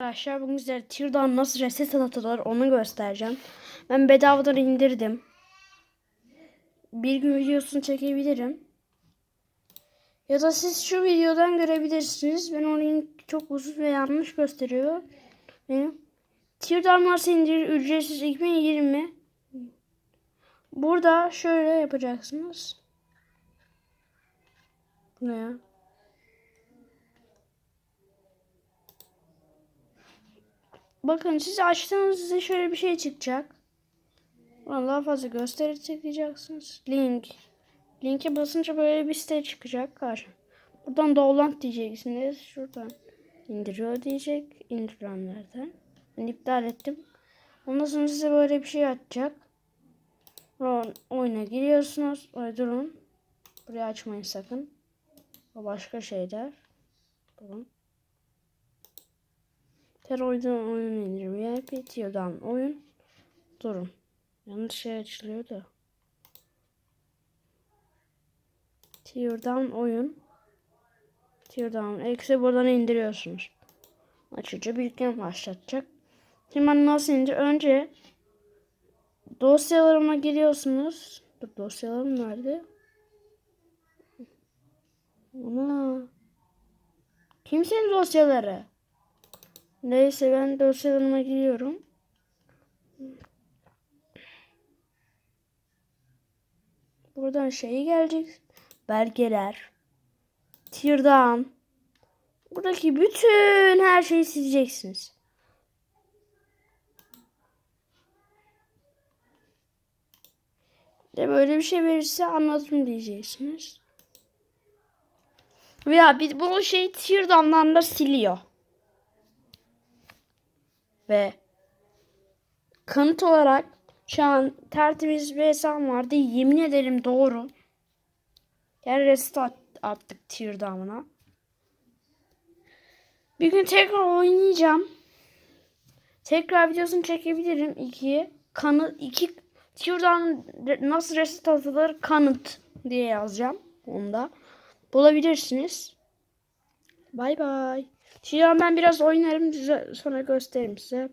Arkadaşlar bugün size Teardown nasıl reset atılır onu göstereceğim. Ben bedavadan indirdim. Bir gün videosunu çekebilirim. Ya da siz şu videodan görebilirsiniz. Ben onu çok uzun ve yanlış gösteriyor. Benim. Teardown nasıl indirir ücretsiz 2020. Burada şöyle yapacaksınız. Ne ya? Bakın siz açtığınızda size şöyle bir şey çıkacak. Buradan daha fazla gösteri tıklayacaksınız. Link. Linke basınca böyle bir site çıkacak karşı. Buradan download diyeceksiniz. Şuradan indiriyor diyecek. İndirenlerden. Ben iptal ettim. Ondan sonra size böyle bir şey açacak. Buradan oyuna giriyorsunuz. Ay durun. Burayı açmayın sakın. O başka şeyler. Durun. Ter oyundan oyun indirim. VIP Tio'dan oyun. Durun. Yanlış şey açılıyor da. Tio'dan oyun. Tio'dan eksi buradan indiriyorsunuz. Açınca bilgilen başlatacak. Şimdi ben nasıl indir? Önce dosyalarıma giriyorsunuz. Dur dosyalarım nerede? Ana. Kimsenin dosyaları? Neyse ben dosyalarıma giriyorum. Buradan şey gelecek. Belgeler. Teardown. Buradaki bütün her şeyi sileceksiniz. De böyle bir şey verirse anlatım diyeceksiniz. Veya bir, bu şey Teardown'dan da siliyor. Ve kanıt olarak şu an tertemiz bir hesabım vardı. Yemin ederim doğru. Yani reset at, attık Teardown'a. Bir gün tekrar oynayacağım. Tekrar videosunu çekebilirim. İki kanıt iki Teardown nasıl reset atılır kanıt diye yazacağım. Onda bulabilirsiniz. Bay bay. Şimdi ben biraz oynarım sonra gösteririm size.